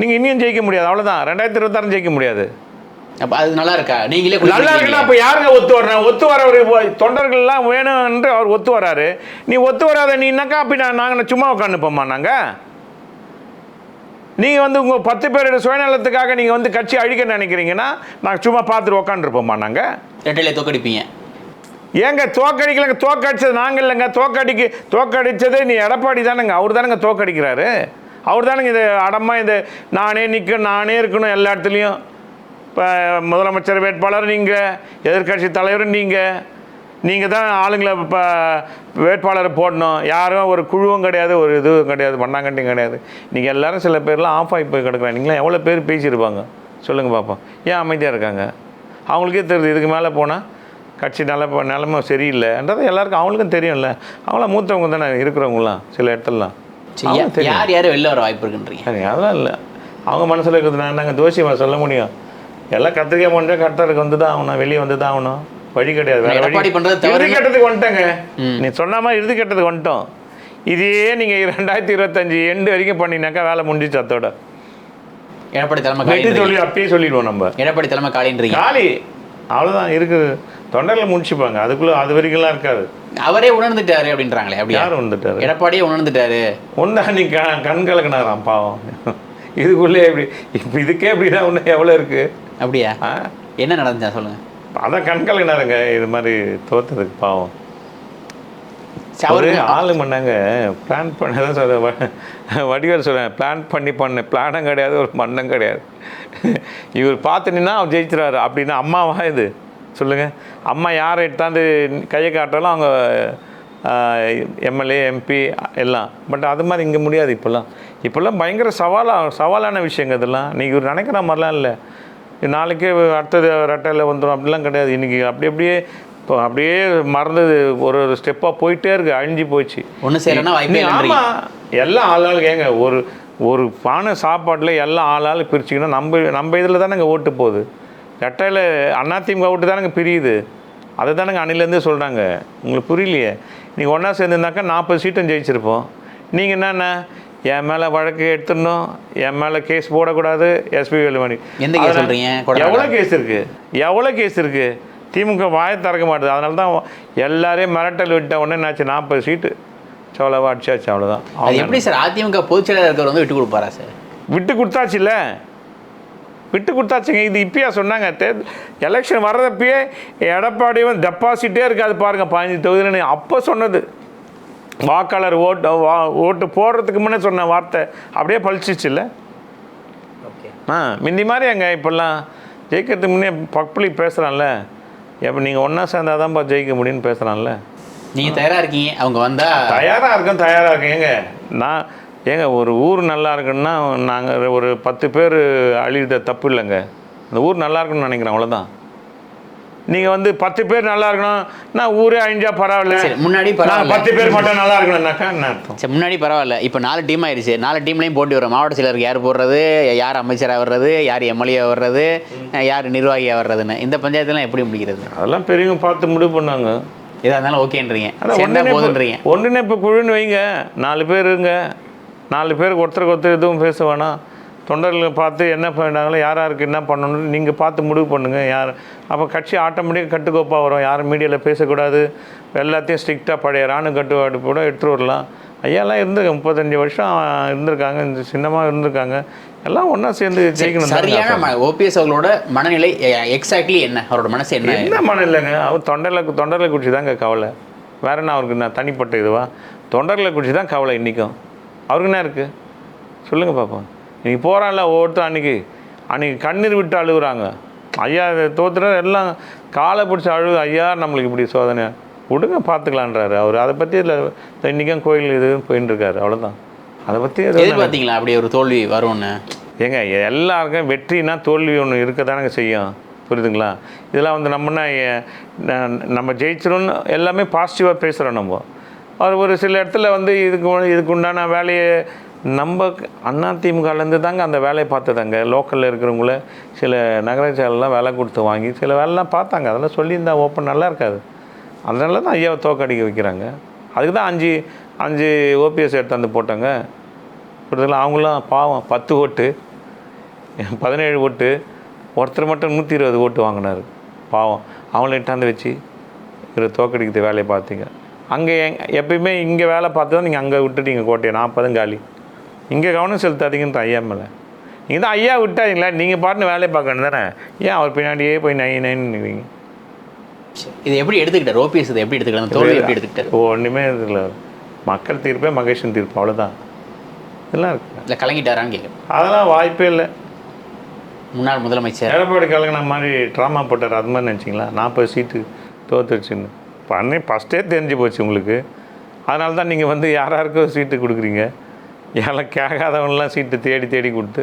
நீங்கள் இன்னும் ஜெயிக்க முடியாது அவ்வளோதான் ரெண்டாயிரத்தி இருபத்தாறு ஜெயிக்க முடியாது. அப்ப அது நல்லா இருக்கா? நீங்களே நல்லா இருக்குன்னா அப்ப யாருங்க ஒத்து வர்றேன் ஒத்து வரவர் தொண்டர்கள் எல்லாம் வேணும் என்று அவர் ஒத்து வராரு. நீ ஒத்து வராத நீ என்னக்கா அப்படி நான் நாங்கள் சும்மா உட்காந்துப்போமா நாங்க? நீங்க வந்து உங்க பத்து பேரோட சுயநலத்துக்காக நீங்க வந்து கட்சி அழிக்க நினைக்கிறீங்கன்னா நாங்கள் சும்மா பார்த்துட்டு உட்காந்துருப்போமா நாங்க? ரெட்டையில தோக்கடிப்பீங்க. ஏங்க தோக்கடிக்கலங்க தோக்கடிச்சது நாங்கள் இல்லைங்க. தோக்கடிக்கு தோக்கடிச்சதே நீ எடப்பாடி தானேங்க. அவர் தானேங்க தோக்கடிக்கிறாரு. அவர் தானேங்க இது அடமா இது நானே நிற்க நானே இருக்கணும் எல்லா இடத்துலையும். இப்போ முதலமைச்சர் வேட்பாளர் நீங்கள் எதிர்க்கட்சி தலைவர் நீங்கள் நீங்கள் தான் ஆளுங்களை இப்போ வேட்பாளரை போடணும். யாரும் ஒரு குழுவும் கிடையாது ஒரு இதுவும் கிடையாது மண்ணாங்கட்டியும் கிடையாது. நீங்கள் எல்லாரும் சில பேர்லாம் ஆஃப் ஆகி போய் கிடக்குறாங்க நீங்களாம் எவ்வளோ பேர் பேசியிருப்பாங்க? சொல்லுங்கள் பார்ப்போம் ஏன் அமைதியாக இருக்காங்க? அவங்களுக்கே தெரியுது இதுக்கு மேலே போனால் கட்சி நல்ல நிலமை சரியில்லைன்றது எல்லாருக்கும் அவங்களுக்கும் தெரியும்ல. அவங்களாம் மூத்தவங்க தானே இருக்கிறவங்களாம் சில இடத்துலலாம். யார் யார் வெளில வர வாய்ப்பு இருக்குன்றீங்க? அதெல்லாம் இல்லை. அவங்க மனசில் இருக்கிறது நான் நாங்கள் தோஷியமா சொல்ல முடியும்? எல்லாம் கத்திரிக்காய் பண்ணுற கட்டருக்கு வந்து தான் ஆகணும் வெளியே வந்து தான் ஆகணும். வழி கிடையாது. வேற எடப்பாடி இறுதி கட்டத்துக்கு வந்துட்டேங்க. நீ சொன்ன மாதிரி இறுதி கட்டத்துக்கு வந்துட்டோம். இதே நீங்கள் ரெண்டாயிரத்தி இருபத்தஞ்சி எண்டு வரைக்கும் பண்ணினாக்கா வேலை முடிஞ்சிச்சு அத்தோட. எடப்பாடி தலைமை சொல்லி அப்பயே சொல்லிடுவோம் நம்ம. எடப்பாடி தலைமை காலின்றீங்க. காலி. அவ்வளோதான் இருக்குது. தொண்டரில் முடிச்சுப்பாங்க. அதுக்குள்ளே அது வரைக்கும்லாம் இருக்காது. அவரே உணர்ந்துட்டாரு அப்படின்றாங்களே அப்படியா? யார் வந்துட்டாரு எடப்பாடியே உணர்ந்துட்டாரு. ஒன்றா நீ க கண் கலக்கினாராம் பாவம். இதுக்குள்ளே எப்படி இப்போ இதுக்கே எப்படின்னா ஒன்று எவ்வளோ இருக்குது அப்படியா? என்ன நடந்துச்சா சொல்லுங்க. அதான் கண் கலக்கினாருங்க இது மாதிரி தோத்ததுக்கு பாவம். அவரு ஆளு பண்ணாங்க பிளான் பண்ண தான் சொல்ற வடிவேல் சொல்கிறேன் பிளான் பண்ணி பண்ண. பிளானும் கிடையாது. ஒரு மண்ணும் கிடையாது. இவர் பார்த்துனா அவர் ஜெயிச்சிருவாரு. அப்படின்னா அம்மாவா இது? சொல்லுங்கள் அம்மா யாரை எடுத்தாந்து கையை காட்டாலும் அவங்க எம்எல்ஏ எம்பி எல்லாம். பட் அது மாதிரி இங்கே முடியாது இப்போல்லாம். இப்போல்லாம் பயங்கர சவாலாக சவாலான விஷயங்க இதெல்லாம். நீங்கள் இவர் நினைக்கிற மாதிரிலாம் இல்லை. நாளைக்கே அடுத்தது ரெட்டையில் வந்துடும் அப்படிலாம் கிடையாது. இன்றைக்கி அப்படி அப்படியே இப்போ அப்படியே மறந்து ஒரு ஒரு ஸ்டெப்பாக போயிட்டே இருக்கு. அழிஞ்சு போச்சு. செய்யலைன்னா வாய்ப்பே இல்லைன்றீங்க. ஆமாம் எல்லாம் ஆளாளுக்கு ஏங்க ஒரு ஒரு பானை சாப்பாட்டில் எல்லாம் ஆளாளுக்கு பிரிச்சிங்கன்னா நம்ம நம்ம இதில் தானேங்க ஓட்டு போகுது. ரெட்டையில் அதிமுக ஓட்டு தானேங்க பிரியுது. அதை தானேங்க அணிலேருந்தே சொல்கிறாங்க உங்களுக்கு புரியலையே? நீங்கள் ஒன்றா சேர்ந்துருந்தாக்கா நாற்பது சீட்டும் ஜெயிச்சிருப்போம். நீங்கள் என்னென்ன என் மேலே வழக்கு எடுத்துடணும் என் மேலே கேஸ் போடக்கூடாது எஸ்பி வேலுமணி எந்த சொல்றீங்க? கொடநாடு. எவ்வளோ கேஸ் இருக்குது எவ்வளோ கேஸ் இருக்குது திமுக வாயை திறக்க மாட்டுது. அதனால தான் எல்லாரையும் மிரட்டல் விட்ட உடனே என்னாச்சு? நாற்பது சீட்டு சோளவா அடிச்சாச்சு அவ்வளோதான் அது எப்படி சார்? அதிமுக பொதுச் செயலாளர் இருக்கிறவர் வந்து விட்டு கொடுப்பாரா சார்? விட்டு கொடுத்தாச்சுல்ல? விட்டு கொடுத்தாச்சுங்க. இது இப்பயா சொன்னாங்க. தேர்தல் எலெக்ஷன் வர்றதப்பயே எடப்பாடி வந்து டெபாசிட்டே இருக்காது பாருங்க. பதினஞ்சு தொகுதின்னு அப்போ சொன்னது. வாக்காளர் ஓட்டு வா- ஓட்டு போடுறதுக்கு முன்னே சொன்ன வார்த்தை அப்படியே பழிச்சிச்சுல்ல? ஆ முந்தி மாதிரி அங்கே இப்போல்லாம் ஜெயிக்கிறதுக்கு முன்னே பப்ளிக் பேசுகிறான்ல எப்போ நீங்கள் ஒன்றா சேர்ந்தாதான்ப்பா ஜெயிக்க முடியும்னு பேசுகிறான்ல நீங்க தயாரா இருக்கீங்க? அவங்க வந்தா தயாராக இருக்கேன் தயாராக இருக்கேன் ஏங்க நான் ஏங்க ஒரு ஊர் நல்லா இருக்குன்னா நாங்கள் ஒரு பத்து பேர் அழித தப்பு இல்லைங்க. அந்த ஊர் நல்லா இருக்குன்னு நினைக்கிறேன் அவ்வளோதான் நீங்கள் வந்து பத்து பேர் நல்லா இருக்கணும். நான் ஊரே அழிஞ்சா பரவாயில்ல. சரி, முன்னாடி பரவாயில்ல. பத்து பேர் மட்டும் நல்லா இருக்கணும்னாக்கா என்ன அர்த்தம்? சரி முன்னாடி பரவாயில்ல. இப்போ நாலு டீம் ஆயிடுச்சு. நாலு டீம்லையும் போட்டி வரும். மாவட்ட செயலருக்கு யார் போடுறது? யார் அமைச்சராக வர்றது? யார் எம்எல்ஏ வர்றது? யார் நிர்வாகியாக வர்றதுன்னு. இந்த பஞ்சாயத்துலாம் எப்படி முடிக்கிறது? அதெல்லாம் பெரியவங்க பார்த்து முடிவு பண்ணாங்க. எதா இருந்தாலும் ஓகேன்றீங்க ஒன்றிணைப்பு போதுன்றீங்க. ஒன்றிணைப்பு குழுன்னு வைங்க. நாலு பேர் இருங்க. நாலு பேருக்கு ஒருத்தருக்கு ஒருத்தர் எதுவும் பேச வேணாம். தொண்டர்களை பார்த்து என்ன பண்ணாங்களோ யார் யாருக்கு என்ன பண்ணணும்னு நீங்கள் பார்த்து முடிவு பண்ணுங்கள் யார். அப்போ கட்சி ஆட்டோமேட்டிக்காக கட்டுக்கோப்பாக வரும். யாரும் மீடியாவில் பேசக்கூடாது. எல்லாத்தையும் ஸ்ட்ரிக்டாக பழைய ராணு கட்டுப்பாடு கூட எடுத்துகிட்டு வரலாம். ஐயாலாம் இருந்து முப்பத்தஞ்சு வருஷம் இருந்திருக்காங்க. இந்த சின்னமாக இருந்திருக்காங்க. எல்லாம் ஒன்றா சேர்ந்து ஜெயிக்கணும் சரியான ஓபிஎஸ் அவர்களோட மனநிலை எக்ஸாக்ட்லி என்ன? அவரோட மனசு என்ன? என்ன மனம் இல்லைங்க அவர் தொண்டரில் தொண்டரில் குடிச்சு தாங்க கவலை. வேற என்ன அவருக்கு நான் தனிப்பட்ட இதுவா? தொண்டரில் குடிச்சு தான் கவலை இன்றைக்கும் அவருக்கு என்ன இருக்குது சொல்லுங்கள் பார்ப்போம் இன்னைக்கு போகிறான்ல ஒவ்வொருத்தர் அன்னைக்கு. அன்னைக்கு கண்ணீர் விட்டு அழுகுறாங்க. ஐயா தோத்துற எல்லாம் காலை பிடிச்சி அழுகு ஐயா நம்மளுக்கு இப்படி சோதனை. விடுங்க பார்த்துக்கலான்றாரு அவர். அதை பற்றி இதில் இன்றைக்கும் கோயில் இது போயின்னு இருக்காரு. அவ்வளோதான் அதை பற்றி எதுவும் எதிர்பார்த்தீங்களா அப்படி ஒரு தோல்வி வரும்னு? ஏங்க எல்லாருக்கும் வெற்றினா தோல்வி ஒன்று இருக்க தானங்க செய்யும். புரியுதுங்களா? இதெல்லாம் வந்து நம்மனா நம்ம ஜெயிச்சிரோம்னு எல்லாமே பாசிட்டிவாக பேசுகிறோம் நம்ம. அவர் ஒரு சில இடத்துல வந்து இதுக்கு இதுக்கு உண்டான வேலையை நம்ம அண்ணா திமுகலேருந்து தாங்க அந்த வேலையை பார்த்ததாங்க. லோக்கலில் இருக்கிறவங்கள சில நகராட்சியாலெலாம் வேலை கொடுத்து வாங்கி சில வேலைலாம் பார்த்தாங்க. அதெல்லாம் சொல்லியிருந்தா ஓப்பன் நல்லா இருக்காது. அதனால தான் ஐயாவை தோக்கடிக்க வைக்கிறாங்க. அதுக்கு தான் அஞ்சு அஞ்சு ஓபிஎஸ் எடுத்தாந்து போட்டாங்க. புரியுதுங்களா? அவங்களாம் பாவம் பத்து ஓட்டு பதினேழு ஓட்டு ஒருத்தர் மட்டும் நூற்றி இருபது ஓட்டு வாங்கினார். பாவம். அவங்கள இட்டாந்து வச்சு இவர் தோக்கடிக்கிறது வேலையை பார்த்தீங்க. அங்கே எங் எப்பயுமே இங்கே வேலை பார்த்து தான் நீங்கள் அங்கே விட்டுட்டீங்க கோட்டையை. நாற்பதும் காலி. இங்கே கவனம் செலுத்தாதீங்கன்ற ஐயா மேலே. நீங்கள் தான் ஐயா விட்டாதீங்களா நீங்கள் பாட்டுன்னு வேலையை பார்க்கணும் தானே? ஏன் அவர் பின்னாடியே போய் நை நைன்னு நிற்கிறீங்க இது எப்படி எடுத்துக்கிட்டார்? ஓபிஎஸ் இதை எப்படி எடுத்துக்கிட்டார் அந்த தோல்வி எப்படி எடுத்துக்கிட்டார்? ஒன்றுமே இதில் மக்கள் தீர்ப்பே மகேஷன் தீர்ப்பு அவ்வளோதான் இதெல்லாம் இருக்கு. இல்லை கலங்கிட்டாரான்னு கேட்குறேன் அதெல்லாம் வாய்ப்பே இல்லை. முன்னாள் முதலமைச்சர். எடப்பாடி கலங்கின மாதிரி ட்ராமா போட்டார் அது மாதிரி நினச்சிங்களா? நாற்பது சீட்டு தோத்துருச்சுன்னு பண்ணி ஃபஸ்ட்டே தெரிஞ்சு போச்சு உங்களுக்கு. அதனால தான் நீங்கள் வந்து யார் யாருக்கோ சீட்டு கொடுக்குறீங்க? யாரெல்லாம் கேட்காதவங்களாம் சீட்டு தேடி தேடி கொடுத்து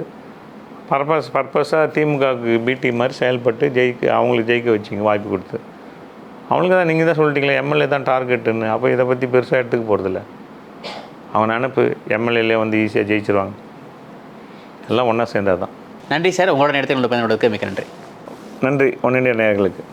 பர்பஸ் பர்பஸாக திமுகவுக்கு பிடி மாதிரி செயல்பட்டு ஜெயிக்க அவங்களுக்கு ஜெயிக்க வச்சிங்க வாய்ப்பு கொடுத்து. அவங்களுக்கு தான் நீங்கள் தான் சொல்லிட்டீங்களே எம்எல்ஏ தான் டார்கெட்டுன்னு அப்போ இதை பற்றி பெருசாக எடுத்துக்க போகிறதில்ல அவன் நினப்பு எம்எல்ஏலே வந்து ஈஸியாக ஜெயிச்சிருவாங்க. எல்லாம் ஒன்றா சேர்ந்தது தான் நன்றி சார் உங்களோட நேரத்தை உங்களை பயன்படுத்த மிக்க நன்றி. நன்றி ஒன்றிய நேயர்களுக்கு.